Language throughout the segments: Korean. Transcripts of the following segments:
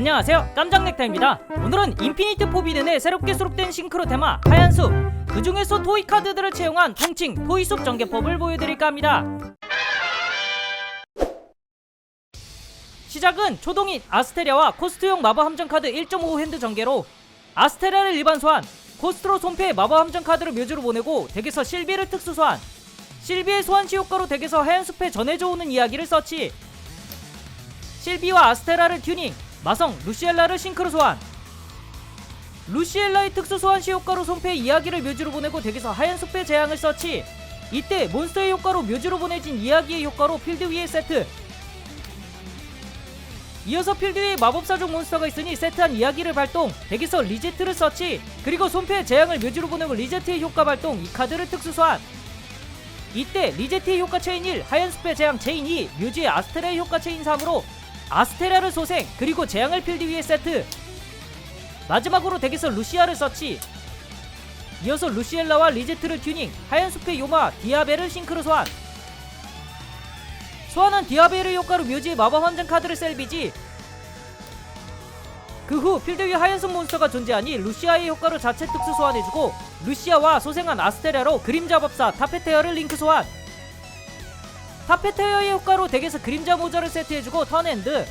안녕하세요. 깜짝 넥타입니다. 오늘은 인피니트 포비든의 새롭게 수록된 싱크로 테마 하얀 숲 그 중에서 토이 카드들을 채용한 통칭 토이 숲 전개법을 보여드릴까 합니다. 시작은 초동인 아스테리아와 코스트용 마법 함정 카드 1.5 핸드 전개로 아스테리아를 일반 소환 코스트로 손패에 마법 함정 카드를 묘지로 보내고 덱에서 실비를 특수 소환. 실비의 소환 시 효과로 덱에서 하얀 숲에 전해져 오는 이야기를 서치. 실비와 아스테라를 튜닝 마성 루시엘라를 싱크로 소환. 루시엘라의 특수 소환 시 효과로 손패에 이야기를 묘지로 보내고 덱에서 하얀 숲의 재앙을 서치. 이때 몬스터의 효과로 묘지로 보내진 이야기의 효과로 필드 위에 세트. 이어서 필드 위에 마법사족 몬스터가 있으니 세트한 이야기를 발동. 덱에서 리제트를 서치. 그리고 손패에 재앙을 묘지로 보내고 리제트의 효과 발동. 이 카드를 특수 소환. 이때 리제트의 효과 체인 1 하얀 숲의 재앙 체인 2 묘지의 아스테라의 효과 체인 3으로 아스테라를 소생 그리고 재앙을 필드 위에 세트. 마지막으로 덱에서 루시아를 서치. 이어서 루시엘라와 리제트를 튜닝 하얀 숲의 요마 디아벨을 싱크로 소환. 소환한 디아벨의 효과로 묘지의 마법 함정 카드를 셀비지. 그 후 필드 위 하얀 숲 몬스터가 존재하니 루시아의 효과로 자체 특수 소환해주고 루시아와 소생한 아스테라로 그림자 법사 타페테어를 링크 소환 타페테어의 효과로 덱에서 그림자 모자를 세트해주고 턴엔드.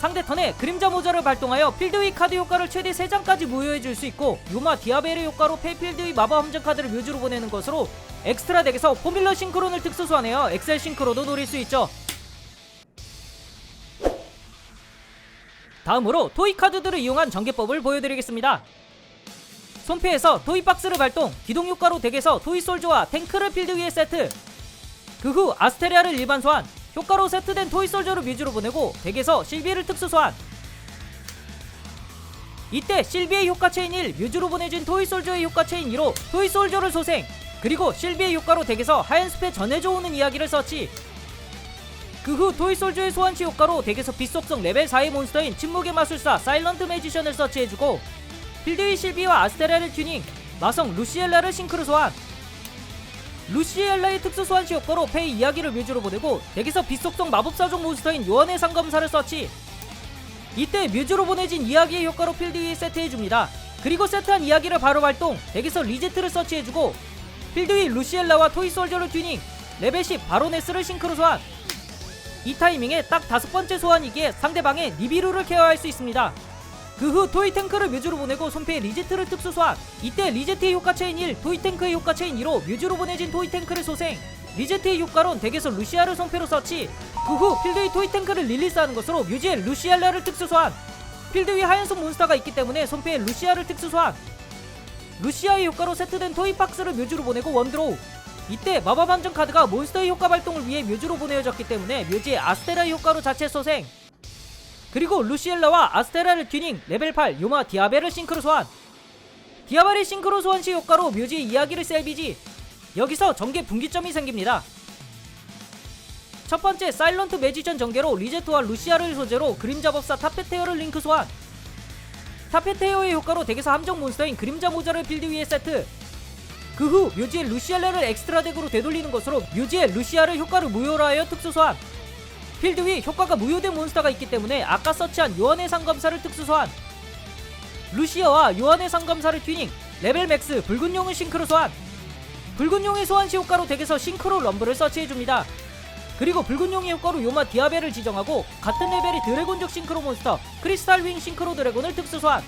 상대 턴에 그림자 모자를 발동하여 필드 위 카드 효과를 최대 3장까지 무효해줄 수 있고 요마 디아벨의 효과로 페이필드 위 마법 함정 카드를 묘지로 보내는 것으로 엑스트라 덱에서 포뮬러 싱크론을 특수 소환해요. 엑셀 싱크로도 노릴 수 있죠. 다음으로 토이 카드들을 이용한 전개법을 보여드리겠습니다 손패에서 토이 박스를 발동 기동 효과로 덱에서 토이 솔저와 탱크를 필드 위에 세트. 그 후 아스테리아를 일반 소환 효과로 세트된 토이 솔저를 뮤즈로 보내고 덱에서 실비를 특수 소환. 이때 실비의 효과 체인 1 뮤즈로 보내진 토이 솔저의 효과 체인 2로 토이 솔저를 소생 그리고 실비의 효과로 덱에서 하얀 숲에 전해져 오는 이야기를 서치. 그 후 토이 솔저의 소환시 효과로 덱에서 빛속성 레벨 4의 몬스터인 침묵의 마술사 사일런트 매지션을 서치해주고 필드위 실비와 아스테라를 튜닝 마성 루시엘라를 싱크로 소환. 루시엘라의 특수 소환시 효과로 페이 이야기를 뮤즈로 보내고 덱에서 빛속성 마법사족 몬스터인 요원의 상검사를 서치. 이때 뮤즈로 보내진 이야기의 효과로 필드 위에 세트해줍니다. 그리고 세트한 이야기를 바로 발동 덱에서 리제트를 서치해주고 필드 위 루시엘라와 토이솔저를 튜닝 레벨 10 바로네스를 싱크로 소환. 이 타이밍에 딱 다섯 번째 소환이기에 상대방의 니비루를 케어할 수 있습니다 그 후 토이 탱크를 뮤즈로 보내고 손패에 리제트를 특수 소환. 이때 리제트의 효과 체인 1 토이 탱크의 효과 체인 2로 뮤즈로 보내진 토이 탱크를 소생. 리제트의 효과론 덱에서 루시아를 손패로 서치 그후 필드의 토이 탱크를 릴리스하는 것으로 뮤즈의 루시알라를 특수 소환. 필드 위 하얀손 몬스터가 있기 때문에 손패에 루시아를 특수 소환. 루시아의 효과로 세트된 토이 박스를 뮤즈로 보내고 원드로우. 이때 마법 함정 카드가 몬스터의 효과 발동을 위해 뮤즈로 보내어졌기 때문에 뮤즈의 아스테라의 효과로 자체 소생 그리고 루시엘라와 아스테라를 튜닝 레벨 8 요마 디아벨을 싱크로 소환. 디아벨의 싱크로 소환 시 효과로 뮤즈의 이야기를 셀비지. 여기서 전개 분기점이 생깁니다. 첫 번째 사일런트 매지션 전개로 리제트와 루시아를 소재로 그림자 법사 타페테어를 링크 소환. 타페테어의 효과로 덱에서 함정 몬스터인 그림자 모자를 필드 위에 세트. 그후 뮤지의 루시엘레를 엑스트라 덱으로 되돌리는 것으로 뮤지의 루시아를 효과를 무효로 하여 특수 소환 필드 위 효과가 무효된 몬스터가 있기 때문에 아까 서치한 요한의 상검사를 특수 소환. 루시아와 요한의 상검사를 튜닝. 레벨 맥스 붉은 용을 싱크로 소환. 붉은 용의 소환시 효과로 덱에서 싱크로 럼블을 서치해줍니다. 그리고 붉은 용의 효과로 요마 디아벨을 지정하고 같은 레벨의 드래곤족 싱크로 몬스터 크리스탈 윙 싱크로 드래곤을 특수 소환.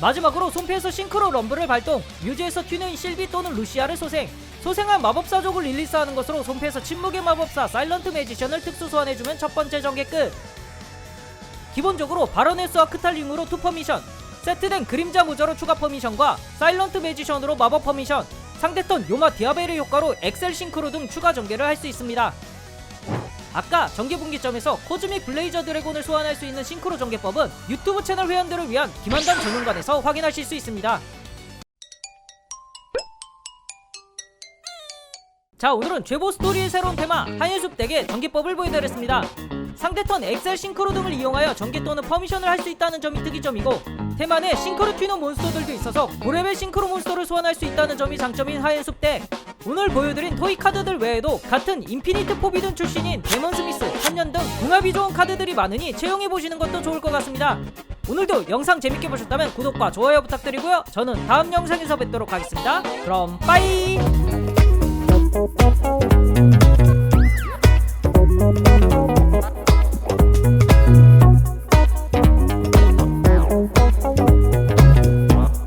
마지막으로 손패에서 싱크로 럼블을 발동. 뮤즈에서 튜닝 실비 또는 루시아를 소생 소생한 마법사족을 릴리스하는 것으로 손패에서 침묵의 마법사 사일런트 매지션을 특수 소환해주면 첫 번째 전개 끝 기본적으로 바로네스와 크탈링으로 투 퍼미션 세트된 그림자 모자로 추가 퍼미션과 사일런트 매지션으로 마법 퍼미션 상대턴 요마 디아벨의 효과로 엑셀 싱크로 등 추가 전개를 할 수 있습니다 아까 전개 분기점에서 코즈믹 블레이저 드래곤을 소환할 수 있는 싱크로 전개법은 유튜브 채널 회원들을 위한 김한단 전문관에서 확인하실 수 있습니다. 자 오늘은 죄보 스토리의 새로운 테마 하연숲 댁의 전개법을 보여드렸습니다. 상대 턴 엑셀 싱크로 등을 이용하여 전개 또는 퍼미션을 할 수 있다는 점이 특이점이고 테마 내 싱크로 튀는 몬스터들도 있어서 고렙의 싱크로 몬스터를 소환할 수 있다는 점이 장점인 하연숲 댁. 오늘 보여드린 토이 카드들 외에도 같은 인피니트 포비든 출신인 데몬 스미스, 한년 등 궁합이 좋은 카드들이 많으니 채용해보시는 것도 좋을 것 같습니다. 오늘도 영상 재밌게 보셨다면 구독과 좋아요 부탁드리고요. 저는 다음 영상에서 뵙도록 하겠습니다. 그럼 빠이! oh you.